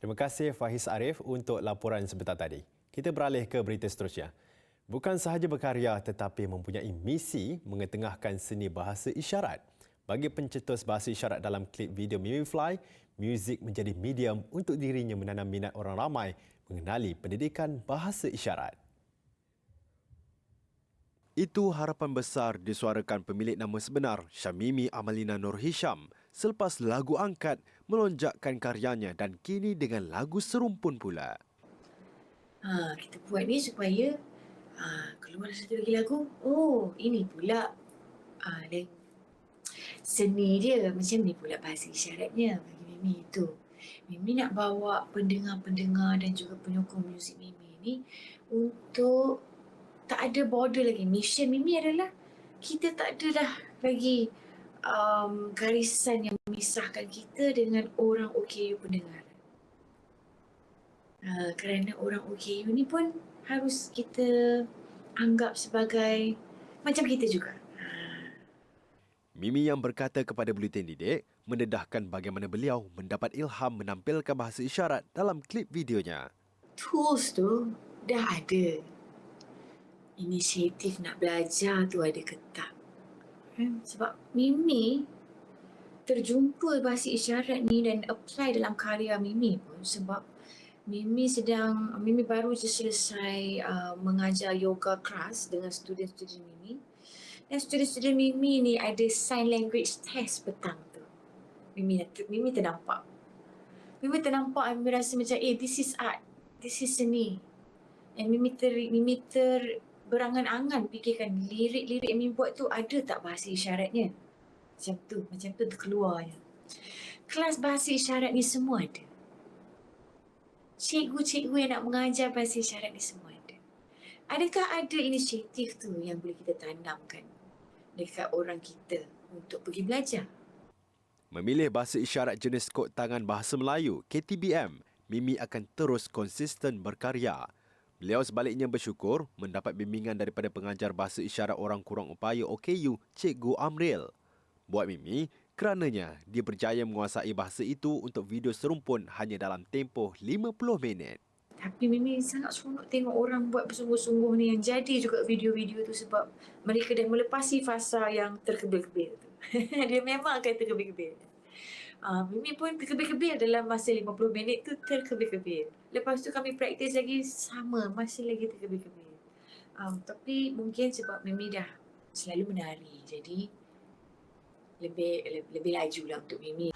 Terima kasih Faiz Arif untuk laporan sebentar tadi. Kita beralih ke berita seterusnya. Bukan sahaja berkarya tetapi mempunyai misi mengetengahkan seni bahasa isyarat. Bagi pencetus bahasa isyarat dalam klip video Mimi Fly, muzik menjadi medium untuk dirinya menanam minat orang ramai mengenali pendidikan bahasa isyarat. Itu harapan besar disuarakan pemilik nama sebenar Syamimi Amalina Nur Hisham selepas lagu angkat melonjakkan karyanya dan kini dengan lagu serumpun pula. Ha, kita buat ni supaya ha, keluar satu lagi lagu. Oh, ini pula ha, seni dia macam ni pula bahasa isyaratnya bagi Mimi tu. Mimi nak bawa pendengar-pendengar dan juga penyokong muzik Mimi ni untuk tak ada border lagi. Mission Mimi adalah kita tak ada dah lagi um, garisan yang memisahkan kita dengan orang OKU pendengar. Uh, kerana orang OKU ni pun harus kita anggap sebagai macam kita juga. Mimi yang berkata kepada Buletin Didik mendedahkan bagaimana beliau mendapat ilham menampilkan bahasa isyarat dalam klip videonya. Tools tu dah ada. Inisiatif nak belajar tu ada ke tak? Hmm, sebab Mimi terjumpa bahasa isyarat ni dan apply dalam karya Mimi pun sebab Mimi sedang, Mimi baru je selesai uh, mengajar yoga kelas dengan student-student Mimi. Dan student-student Mimi ni ada sign language test petang tu. Mimi, Mimi ternampak. Mimi ternampak, Mimi rasa macam, eh this is art. This is seni. And Mimi ter, Mimi ter berangan-angan fikirkan lirik-lirik Mimi buat tu ada tak bahasa isyaratnya. Macam tu, macam tu terkeluarnya. Kelas bahasa isyarat ni semua ada cikgu-cikgu yang nak mengajar bahasa isyarat ni semua ada. Adakah ada inisiatif tu yang boleh kita tanamkan dekat orang kita untuk pergi belajar? Memilih bahasa isyarat jenis kod tangan bahasa Melayu, KTBM, Mimi akan terus konsisten berkarya. Beliau sebaliknya bersyukur mendapat bimbingan daripada pengajar bahasa isyarat orang kurang upaya OKU, Cikgu Amril. Buat Mimi, kerananya dia berjaya menguasai bahasa itu untuk video serumpun hanya dalam tempoh 50 minit. Tapi Mimi sangat seronok tengok orang buat bersungguh-sungguh ni yang jadi juga video-video tu sebab mereka dah melepasi fasa yang terkebil-kebil tu. dia memang akan terkebil-kebil. Uh, Mimi pun terkebil-kebil dalam masa 50 minit tu terkebil-kebil. Lepas tu kami praktis lagi sama, masih lagi terkebil-kebil. Um, tapi mungkin sebab Mimi dah selalu menari. Jadi lebih lebih, lebih laju lah untuk Mimi.